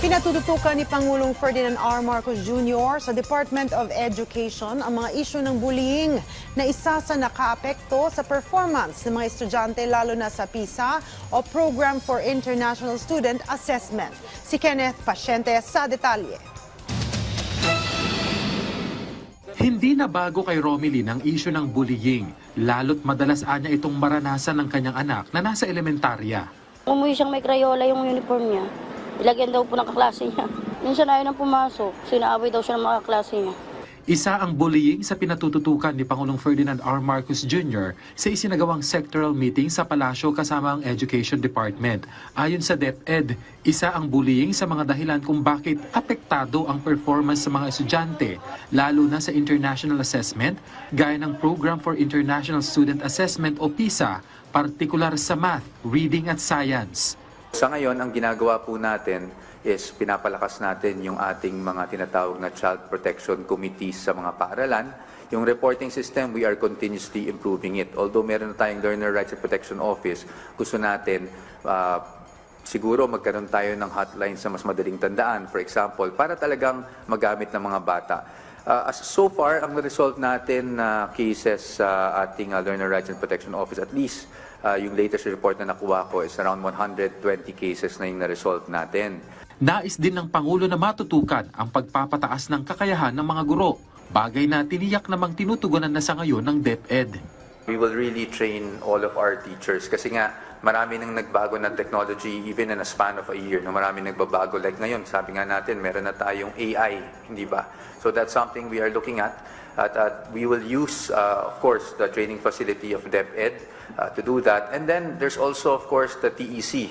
Pinatututukan ni Pangulong Ferdinand R. Marcos Jr. sa Department of Education ang mga isyu ng bullying na isa sa nakaapekto sa performance ng mga estudyante lalo na sa PISA o Program for International Student Assessment. Si Kenneth Pasyente sa detalye. Hindi na bago kay Romilly ang isyu ng bullying, lalo't madalas anya itong maranasan ng kanyang anak na nasa elementarya. Umuwi siyang may Crayola yung uniform niya. Ilagyan daw po ng kaklase niya. Minsan ayaw nang pumasok. Sinaaway daw siya ng mga kaklase niya. Isa ang bullying sa pinatututukan ni Pangulong Ferdinand R. Marcos Jr. sa isinagawang sectoral meeting sa palasyo kasama ang Education Department. Ayon sa DepEd, isa ang bullying sa mga dahilan kung bakit apektado ang performance sa mga estudyante, lalo na sa international assessment, gaya ng Program for International Student Assessment o PISA, partikular sa math, reading at science. Sa ngayon, ang ginagawa po natin is pinapalakas natin yung ating mga tinatawag na Child Protection Committees sa mga paaralan. Yung reporting system, we are continuously improving it. Although meron na tayong Learner Rights and Protection Office, gusto natin ah, siguro magkaroon tayo ng hotline sa mas madaling tandaan, for example, para talagang magamit ng mga bata. Uh, as so far, ang result natin na cases sa ating uh, Learner Rights and Protection Office, at least uh, yung latest report na nakuha ko is around 120 cases na yung na-resolve natin. Nais din ng Pangulo na matutukan ang pagpapataas ng kakayahan ng mga guro, bagay na tiniyak namang tinutugunan na sa ngayon ng DepEd. We will really train all of our teachers kasi nga marami nang nagbago ng technology even in a span of a year. No, marami nagbabago. Like ngayon, sabi nga natin, meron na tayong AI, hindi ba? So that's something we are looking at. At, at we will use, uh, of course, the training facility of DepEd uh, to do that. And then there's also, of course, the TEC,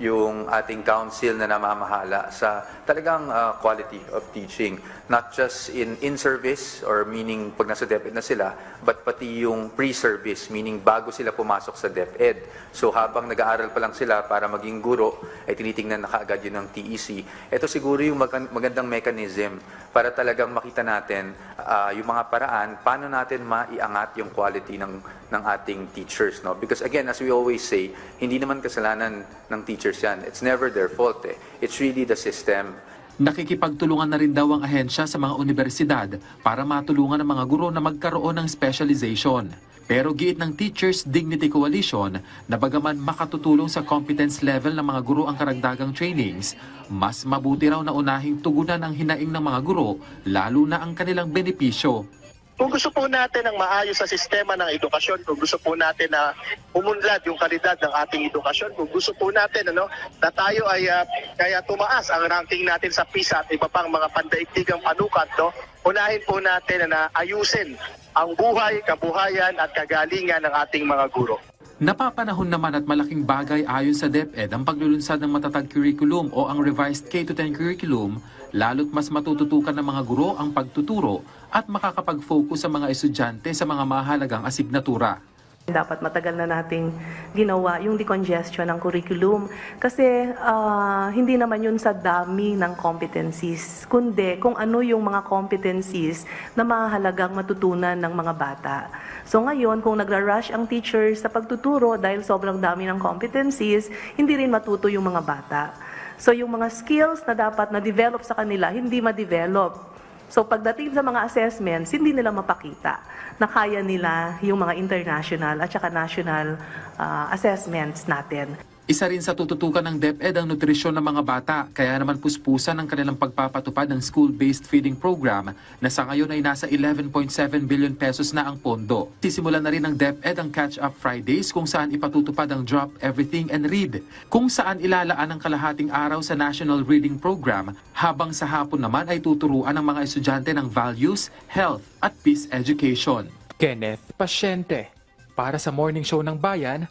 yung ating council na namamahala sa talagang uh, quality of teaching. Not just in in-service or meaning pag nasa DepEd na sila, but pati yung pre-service, meaning bago sila pumasok sa DepEd. So habang nag-aaral pa lang sila para maging guro, ay tinitingnan na kaagad yun ng TEC. Ito siguro yung mag- magandang mechanism para talagang makita natin uh, yung mga paraan, paano natin maiangat yung quality ng, ng ating teachers. No? Because again, as we always say, hindi naman kasalanan ng teachers yan. It's never their fault. Eh. It's really the system. Nakikipagtulungan na rin daw ang ahensya sa mga universidad para matulungan ang mga guro na magkaroon ng specialization. Pero giit ng Teachers Dignity Coalition na bagaman makatutulong sa competence level ng mga guro ang karagdagang trainings, mas mabuti raw na unahing tugunan ang hinaing ng mga guro, lalo na ang kanilang benepisyo. Kung gusto po natin ng maayos sa sistema ng edukasyon, kung gusto po natin na umunlad yung kalidad ng ating edukasyon, kung gusto po natin ano, na tayo ay ah, kaya tumaas ang ranking natin sa PISA at iba pang mga pandaigdigang panukat, no, unahin po natin na ayusin ang buhay, kabuhayan at kagalingan ng ating mga guro. Napapanahon naman at malaking bagay ayon sa DepEd ang paglulunsad ng matatag curriculum o ang revised K-10 curriculum, lalo't mas matututukan ng mga guro ang pagtuturo at makakapag-focus sa mga estudyante sa mga mahalagang asignatura. Dapat matagal na nating ginawa yung decongestion ng curriculum kasi ah, hindi naman yun sa dami ng competencies, kundi kung ano yung mga competencies na mahalagang matutunan ng mga bata. So ngayon, kung nagra-rush ang teachers sa pagtuturo dahil sobrang dami ng competencies, hindi rin matuto yung mga bata. So yung mga skills na dapat na-develop sa kanila, hindi ma-develop. So pagdating sa mga assessments, hindi nila mapakita na kaya nila yung mga international at saka national ah, assessments natin. Isa rin sa tututukan ng DepEd ang nutrisyon ng mga bata, kaya naman puspusan ang kanilang pagpapatupad ng school-based feeding program na sa ngayon ay nasa 11.7 billion pesos na ang pondo. Sisimulan na rin ng DepEd ang Catch Up Fridays kung saan ipatutupad ang Drop Everything and Read, kung saan ilalaan ang kalahating araw sa National Reading Program habang sa hapon naman ay tuturuan ang mga estudyante ng values, health at peace education. Kenneth Pasyente. Para sa Morning Show ng Bayan,